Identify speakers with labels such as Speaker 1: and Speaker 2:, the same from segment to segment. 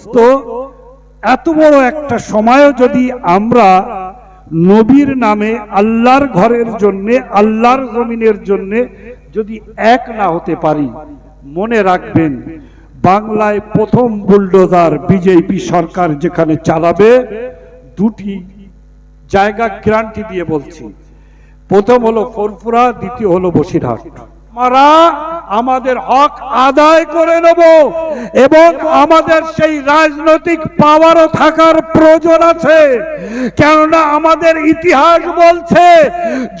Speaker 1: তো এত বড় একটা সময়ও যদি আমরা নবীর নামে আল্লাহর ঘরের জন্যে, আল্লাহর জমিনের জন্যে যদি এক না হতে পারি, মনে রাখবেন, বাংলায় প্রথম বুলডোজার বিজেপি সরকার যেখানে চালাবে, দুটি জায়গা গ্যারান্টি দিয়ে বলছি। প্রথম হলো ফুরফুরা দ্বিতীয় হলো বসিরহাট। আমরা আমাদের হক আদায় করে নেব এবং আমাদের সেই রাজনৈতিক পাওয়ারও থাকার প্রয়োজন আছে। কেননা আমাদের ইতিহাস বলছে,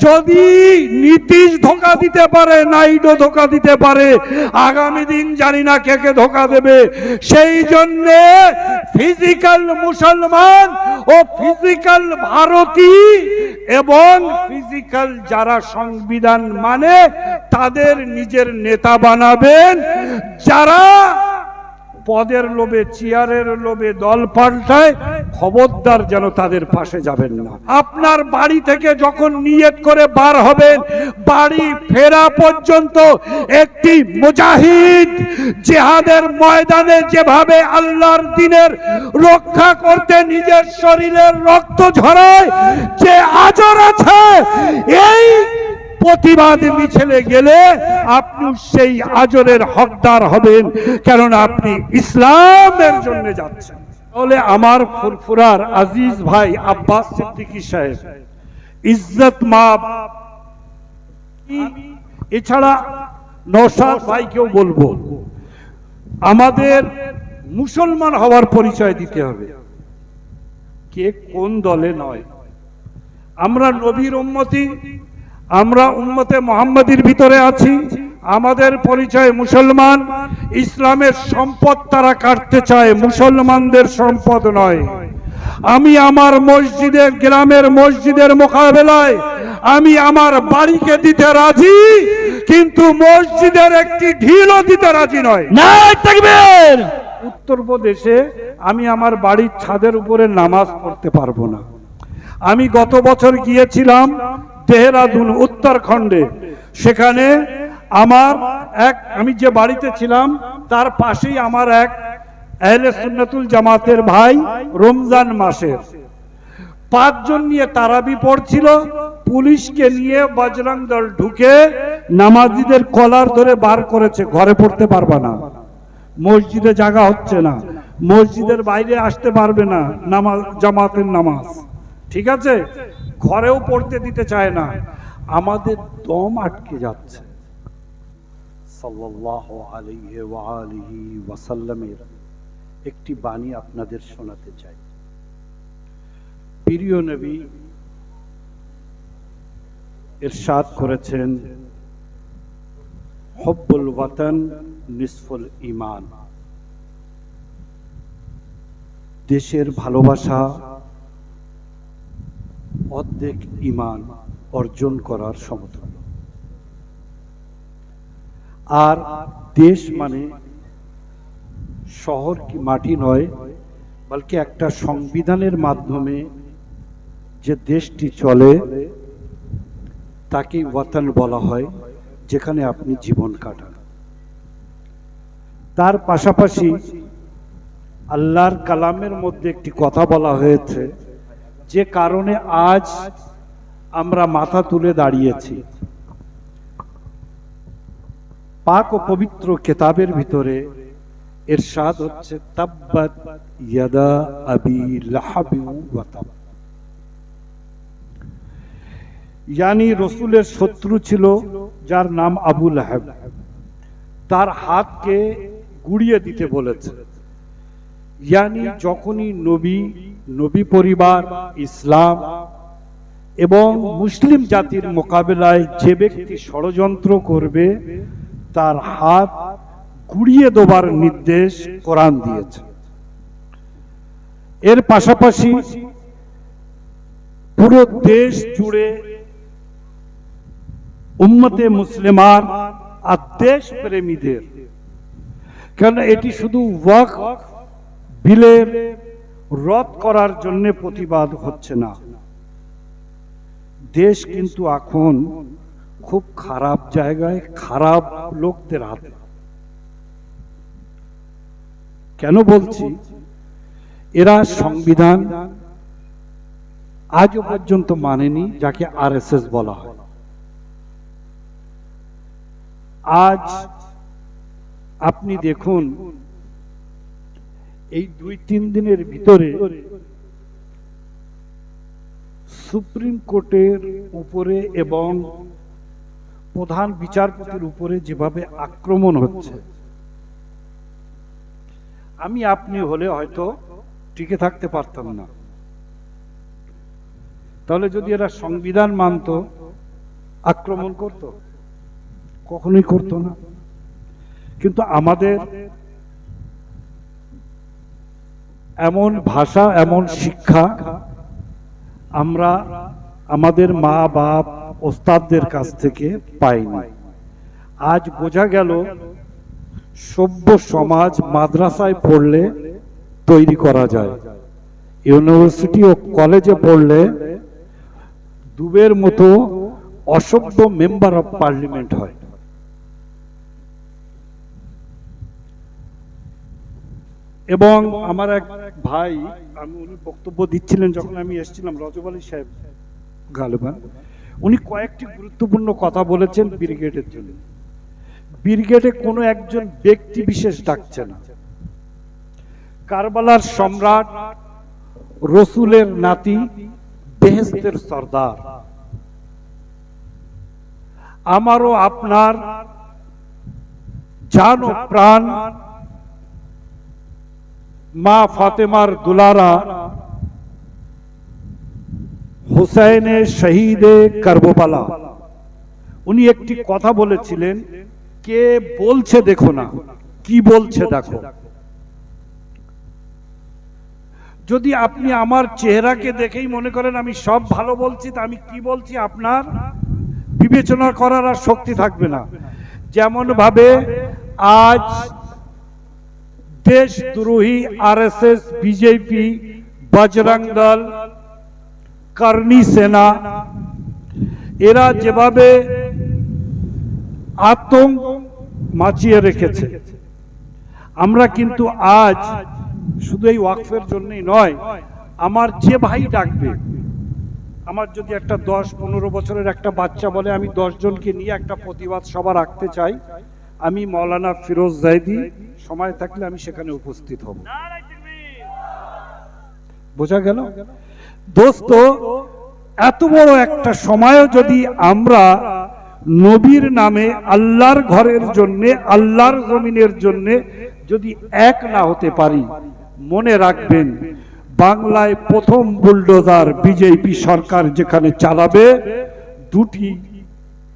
Speaker 1: যদি নীতিশ ধোকা দিতে পারে, নাইডো ধোকা দিতে পারে, আগামী দিন জানি না কে কে ধোকা দেবে। সেই জন্যে ফিজিক্যাল মুসলমান ও ফিজিক্যাল ভারতী এবং ফিজিক্যাল যারা সংবিধান মানে তাদের নিজের নেতা বানাবেন, যারা পদের লোভে, চেয়ারের লোভে দল পাল্টায়, খবরদার যেন তাদের পাশে যাবেন না। আপনার বাড়ি থেকে যখন নিয়ত করে বার হবেন, বাড়ি ফেরা পর্যন্ত একটি মুজাহিদ জেহাদের ময়দানে যেভাবে আল্লাহর দিনের রক্ষা করতে নিজের শরীরের রক্ত ঝরায়, যে আজর আছে, এই প্রতিবাদ মিছিলে গেলে আপনি সেই আজরের হকদার হবেন, কেননা আপনি ইসলামের জন্য যাচ্ছেন। তাহলে আমার ফুরফুরার আজিজ ভাই আব্বাস সিদ্দিকী সাহেব, ইজ্জত মাপ এছাড়া নৌসাদ ভাইকেও বলব, আমাদের মুসলমান হওয়ার পরিচয় দিতে হবে। কে কোন দলে নয়। আমরা নবীর উম্মতি আমরা উম্মতে মোহাম্মদীর ভিতরে আছি। আমাদের পরিচয় মুসলমান। ইসলামের সম্পদ তারা কাটতে চায় মুসলমানদের সম্পদ নয়। আমি আমার মসজিদের গ্রামের মসজিদের মোকাবেলায় আমি আমার বাড়িকে দিতে রাজি কিন্তু মসজিদের একটি ঢিলও দিতে রাজি নয়। উত্তরপ্রদেশে আমি আমার বাড়ির ছাদের উপরে নামাজ পড়তে পারব না। আমি গত বছর গিয়েছিলাম দেহরাদুন, উত্তরাখণ্ডে। সেখানে আমার এক, আমি যে বাড়িতে ছিলাম, তার পাশেই আমার এক আহলে সুন্নাতুল জামাতের ভাই রমজান মাসের পাঁচজন নিয়ে তারাবি পড়ছিল, পুলিশকে নিয়ে বজরং দল ঢুকে নামাজিদের কলার ধরে বার করেছে, ঘরে পড়তে পারবা না। মসজিদে জায়গা হচ্ছে না, মসজিদের বাইরে আসতে পারবে না, নামাজ, জামাতের নামাজ। ঠিক আছে? ঘরেও পড়তে দিতে চায় না। আমাদের দম আটকে যাচ্ছে। একটি বাণী আপনাদের শোনাতে চাই। প্রিয় নবী ইরশাদ করেছেন, হব্বুল ওয়াতান নিসফুল ইমান দেশের ভালোবাসা অর্ধেক ইমান অর্জন করার সমতুল্য আর দেশ মানে শহর কি মাটি নয়, বলকি একটা সংবিধানের মাধ্যমে যে দেশটি চলে তাকে ওয়াতান বলা হয়, যেখানে আপনি জীবন কাটান। তার পাশাপাশি আল্লাহর কালামের মধ্যে একটি কথা বলা হয়েছে যে কারণে আজ আমরা মাথা তুলে দাঁড়িয়েছি। পাক ও পবিত্র কেতাবের ভিতরে এর স্বাদ হচ্ছে, তাব্বাত ইয়াদা আবি লাহাবি ইয়ানি রসুলের শত্রু ছিল, যার নাম আবু লাহাব। তার হাতকে গুড়িয়ে দিতে বলেছে। ইয়ানি যখনই নবী নবী পরিবার, ইসলাম এবং মুসলিম জাতির মোকাবেলায় যে ব্যক্তি ষড়যন্ত্র করবে, তার হাত গুড়িয়ে দেবার নির্দেশ কোরআন দিয়েছে। এর পাশাপাশি পুরো দেশ জুড়ে উম্মতে মুসলিমার আর দেশ প্রেমীদের কেন এটি শুধু ওয়াক বিলের রদ করার জন্য প্রতিবাদ হচ্ছে না। দেশ কিন্তু এখন খুব খারাপ জায়গায় খারাপ লোকদের হাতে। কেন বলছি? এরা সংবিধান আজও পর্যন্ত মানেনি, যাকে আরএসএস বলা হয়। আজ আপনি দেখুন এই দুই, তিন দিনের ভিতরে সুপ্রিম কোর্টের উপরে এবং প্রধান বিচারপতির উপরে যেভাবে আক্রমণ হচ্ছে, আমি আপনি হলে হয়তো টিকে থাকতে পারতাম না। তাহলে যদি এরা সংবিধান মানত, আক্রমণ করত? কখনোই করত না। কিন্তু আমাদের এমন ভাষা, এমন শিক্ষা আমরা আমাদের মা, বাপ, ওস্তাদদের কাছ থেকে পাইনি। আজ বোঝা গেল সভ্য সমাজ মাদ্রাসায় পড়লে তৈরি করা যায়। ইউনিভার্সিটি ও কলেজে পড়লে দুবের মতো অসভ্য মেম্বার অফ পার্লিমেন্ট হয়। এবং আমার এক ভাই, আমি উনি বক্তব্য দিচ্ছিলেন যখন আমি এসেছিলাম, রজব আলী সাহেব গালেবান। উনি কয়েকটি গুরুত্বপূর্ণ কথা বলেছেন ব্রিগেডের জন্য। ব্রিগেডে কোনো একজন ব্যক্তি বিশেষ ডাকছে না। কারবালার সম্রাট, রসুলের নাতি, বেহেস্তের সর্দার। আমারও আপনার জান ও প্রাণ মা ফাতেমার দুলারা হুসাইনে শহীদে কারবালা উনি একটি কথা বলেছিলেন, কে বলছে দেখো না, কি বলছে দেখো। যদি আপনি আমার চেহারাকে দেখেই মনে করেন আমি সব ভালো বলছি, তা আমি কি বলছি আপনার? বিবেচনা করার আর শক্তি থাকবে না। যেমন ভাবে আজ দেশদ্রোহী আরএসএস, বিজেপি, বজরং দল, কর্ণী সেনা, এরা যেভাবে আতঙ্ক মাচিয়ে রেখেছে। আমরা কিন্তু আজ শুধু এই ওয়াকফের জন্যই নয়, আমার যে ভাই ডাকবে, আমার যদি একটা দশ পনেরো বছরের একটা বাচ্চা বলে আমি দশ জনকে নিয়ে একটা প্রতিবাদ সভা রাখতে চাই আমি মৌলানা ফিরোজ জাইদি। সময় থাকলে আমি সেখানে উপস্থিত হব। বোঝা গেল? দোস্ত, এত বড় একটা সময়ও যদি আমরা নবীর নামে আল্লাহর ঘরের জন্য, আল্লাহর জমিনের জন্য যদি এক না হতে পারি, মনে রাখবেন, বাংলায় প্রথম বুলডোজার বিজেপি সরকার যেখানে চালাবে, দুটি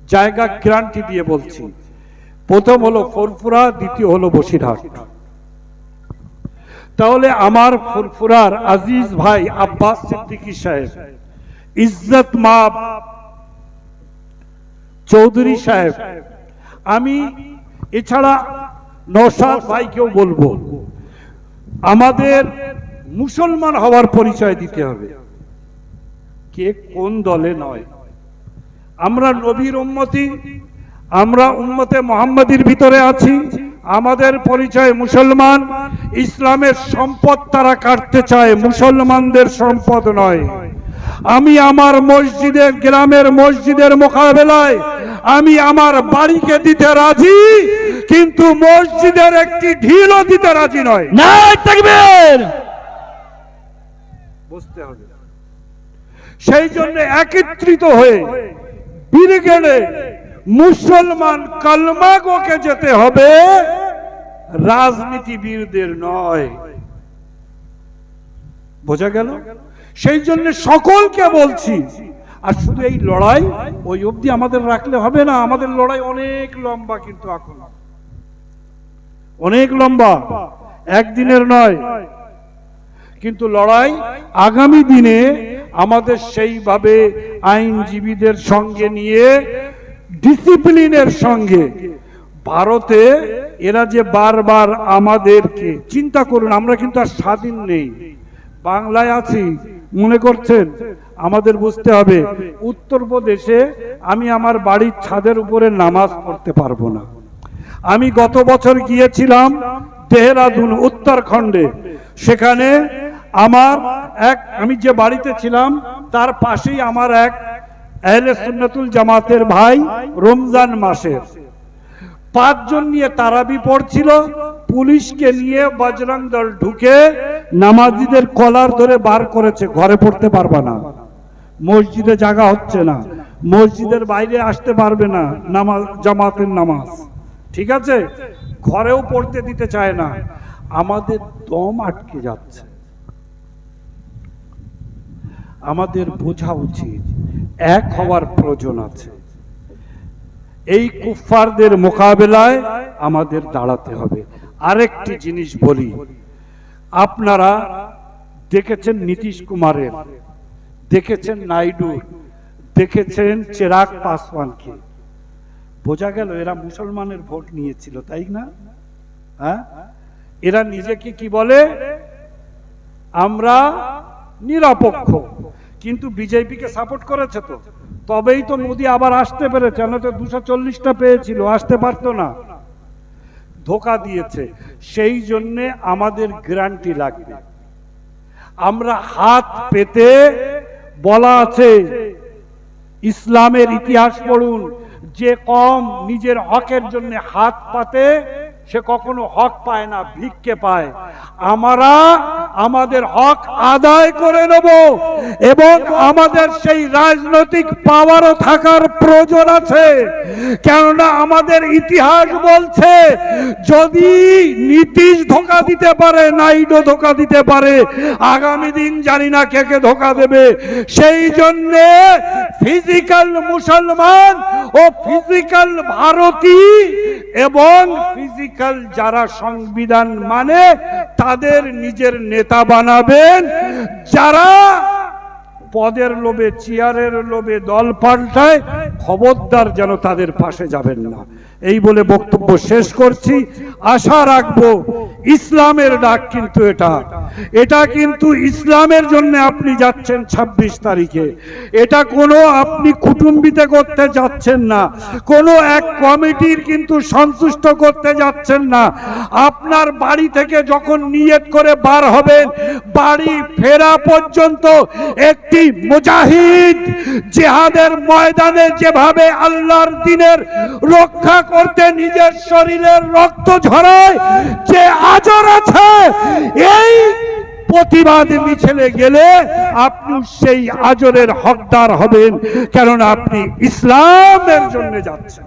Speaker 1: জায়গা গ্যারান্টি দিয়ে বলছি। প্রথম হলো ফুরফুরা, দ্বিতীয় হলো বসিরহাট। তাহলে আমার ফুরফুরার আজিজ ভাই আব্বাস সিদ্দিকী সাহেব, ইজ্জত মাপ চৌধুরী সাহেব, আমি এছাড়া নৌসাদ ভাইকেও বলব, আমাদের মুসলমান হওয়ার পরিচয় দিতে হবে। কে কোন দলে নয়। আমরা নবীর উম্মতি আমরা উম্মতে মোহাম্মদীর ভিতরে আছি। আমাদের পরিচয় মুসলমান। ইসলামের সম্পদ তারা কাটতে চায় মুসলমানদের সম্পদ নয়। আমি আমার মসজিদের গ্রামের মসজিদের মোকাবেলায় আমি আমার বাড়িকে দিতে রাজি কিন্তু মসজিদের একটি ঢিলও দিতে রাজি নয়। বুঝতে হবে। সেই জন্য একত্রিত হয়ে ব্রিগেডে মুসলমান কলমাগোকে যেতে হবে, রাজনীতিবিদদের নয়। বোঝা গেল? সেই জন্য সকলকে বলছি, আর শুধু এই লড়াই, ওই অবধি আমাদের রাখলে হবে না। আমাদের লড়াই অনেক লম্বা কিন্তু এখন। অনেক লম্বা, একদিনের নয়। কিন্তু লড়াই আগামী দিনে আমাদের সেইভাবে আইনজীবীদের সঙ্গে নিয়ে ডিসিপ্লিনের সঙ্গে। ভারতে এরা যে বারবার আমাদেরকে চিন্তা করুন, আমরা কিন্তু আর স্বাধীন নেই। বাংলায় আছি, মনে করছেন? আমাদের বুঝতে হবে, উত্তরপ্রদেশে আমি আমার বাড়ির ছাদের উপরে নামাজ পড়তে পারব না। আমি গত বছর গিয়েছিলাম দেহরাদুন, উত্তরাখণ্ডে। সেখানে আমার এক, আমি যে বাড়িতে ছিলাম, তার পাশেই আমার এক আহলে সুন্নাতুল জামাতের ভাই রমজান মাসের। পাঁচজন নিয়ে তারাবি পড়ছিল, পুলিশকে নিয়ে বজরং দল ঢুকে নামাজিদের কলার ধরে বার করেছে, ঘরে পড়তে পারবে না। মসজিদে জায়গা হচ্ছে না, মসজিদের বাইরে আসতে পারবে না নামাজ, জামাতের নামাজ। ঠিক আছে? ঘরেও পড়তে দিতে চায় না। আমাদের দম আটকে যাচ্ছে। আমাদের বোঝা উচিত। এক হওয়ার প্রয়োজন আছে। এই কুফফারদের মোকাবেলায় আমাদের দাঁড়াতে হবে। আরেকটি জিনিস বলি। আপনারা দেখেছেন নীতিশ কুমারের, দেখেছেন নাইডুর দেখেছেন চেরাগ পাসওয়ানকে। বোঝা গেল এরা মুসলমানের ভোট নিয়েছিল, তাই না? হ্যাঁ? এরা নিজেকে কি বলে? আমরা নিরপেক্ষ। কিন্তু বিজেপিকে সাপোর্ট করেছে তো। তবেই তো মোদি আবার আসতে পেরেছে। না তো দুশো চল্লিশটা পেয়েছিল, আসতে পারতো না। ধোকা দিয়েছে। সেই জন্যে আমাদের গ্যারান্টি লাগবে। আমরা হাত পেতে বলা আছে, ইসলামের ইতিহাস পড়ুন। যে কম নিজের হকের জন্য হাত পাতে সে কখনো হক পায় না, ভিক্ষে পায়। আমরা আমাদের হক আদায় করে নেব এবং আমাদের সেই রাজনৈতিক পাওয়ারও থাকার প্রয়োজন আছে। কেননা আমাদের ইতিহাস বলছে, যদি নীতিশ ধোকা দিতে পারে, নাইডো ধোকা দিতে পারে, আগামী দিন জানি না কে কে ধোকা দেবে। সেই জন্যে ফিজিক্যাল মুসলমান ও ফিজিক্যাল ভারতী এবং ফিজিক্যাল যারা সংবিধান মানে তাদের নিজের নেতা বানাবেন। যারা পদের লোভে, চেয়ারের লোভে দল পাল্টায়, খবরদার যেন তাদের পাশে যাবেন না। এই বলে বক্তব্য শেষ করছি। আশা রাখব ইসলামের ডাক কিন্তু এটা। এটা কিন্তু ইসলামের জন্য আপনি যাচ্ছেন ২৬ তারিখে। এটা কোনো আপনি কুটুম্বিতে করতে যাচ্ছেন না। কোনো এক কমিটির কিন্তু সন্তুষ্ট করতে যাচ্ছেন না। আপনার বাড়ি থেকে যখন নিয়ত করে বার হবেন, বাড়ি ফেরা পর্যন্ত একটি মুজাহিদ জেহাদের ময়দানে যেভাবে আল্লাহর দিনের রক্ষা করতে নিজের শরীরের রক্ত ঝরায়, যে আজর আছে। এই প্রতিবাদ মিছিলে গেলে আপনি সেই আজরের হকদার হবেন, কেননা আপনি ইসলামের জন্য যাচ্ছেন।